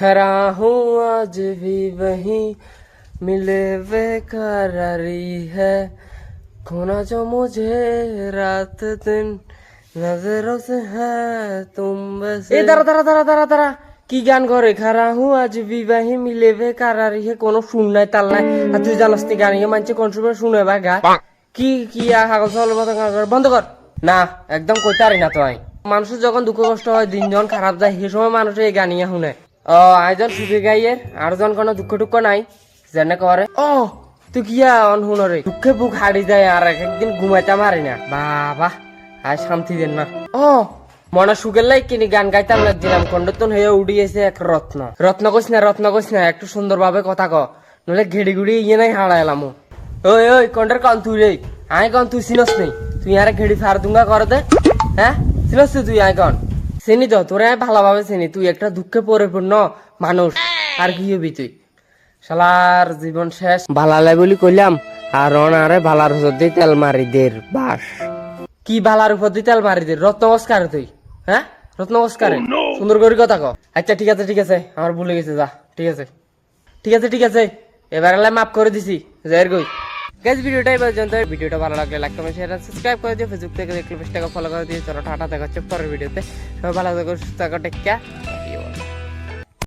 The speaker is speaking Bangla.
खरा हूँ आज भी वही मिले बेकरारी है खोना जो मुझे रात दिन नजरों से है तुम बस এ দাঁড়া দাঁড়া দাঁড়া দাঁড়া দাঁড়া কি গান করে খারা হু আজ বিবাহী মিলে বেকারারি হে কোনো শুন নাই তাল নাই আর তুই জানাস নি গান মানছে কোন সময় শুনে বা গা কি কি আর হাগল চল বন্ধ কর না একদম কইতারি না তো আই মানুষের যখন দুঃখ কষ্ট হয় দিন যখন খারাপ যায় সে সময় মানুষ এই গানিয়া শুনে ও আইজন সুখে গাইয়ের আর জন কোনো দুঃখ টুক্ষ নাই যেনে করে। ও তুই কিয়া অন শুনরে দুঃখে বুক হারি যায় আর এক একদিন ঘুমাইতে মারি না। বাবা আর শান্তি দেন না। ও। মনে সুখের লাই কিনি গান গাইতাম না দিলাম কন্ডতন হয়ে উড়িয়েছে এক রত্ন। রত্ন কইস না রত্ন কইস না একটু সুন্দর ভাবে কথা ক। নলে ঘেড়ি গুড়ি ইয়ে নাই হারাইলাম। ওই ওই কন্ডার কন তুই রে। আয় কন তুই চিনস নেই তুই আরে ঘেড়ি ফার দুঙ্গা কর দে। হ্যাঁ? চিনস তুই তুই আয় কন। চিনি তো তোরে ভালোভাবে চিনি তুই একটা দুঃখে পরিপূর্ণ মানুষ। আর কি হবি তুই? শালার জীবন শেষ। ভালালে বলি কইলাম আর অনারে ভালার হুজুর দিয়ে তেল মারি দের বাস। কি বালার উপর দিয়ে তেল মারি দের রত্ন নমস্কার তুই হ্যাঁ রত্ন নমস্কার সুন্দর করে কথা ক। আচ্ছা ঠিক আছে ঠিক আছে। আমার ভুলে গেছে যা। ঠিক আছে। ঠিক আছে ঠিক আছে। এবার মাফ করে দিছি যাই গই গাইজ ভিডিওটা এই পর্যন্ত। ভিডিওটা ভালো লাগলে লাইক কমেন্ট শেয়ার সাবস্ক্রাইব করে দিও। ফেসবুক থেকে দেখলে ফলো করে দিয়ে চলো টাটা, দেখা হচ্ছে পরের ভিডিওতে সবাই ভালো থাকো, সুস্থ থাকো টেক কেয়ার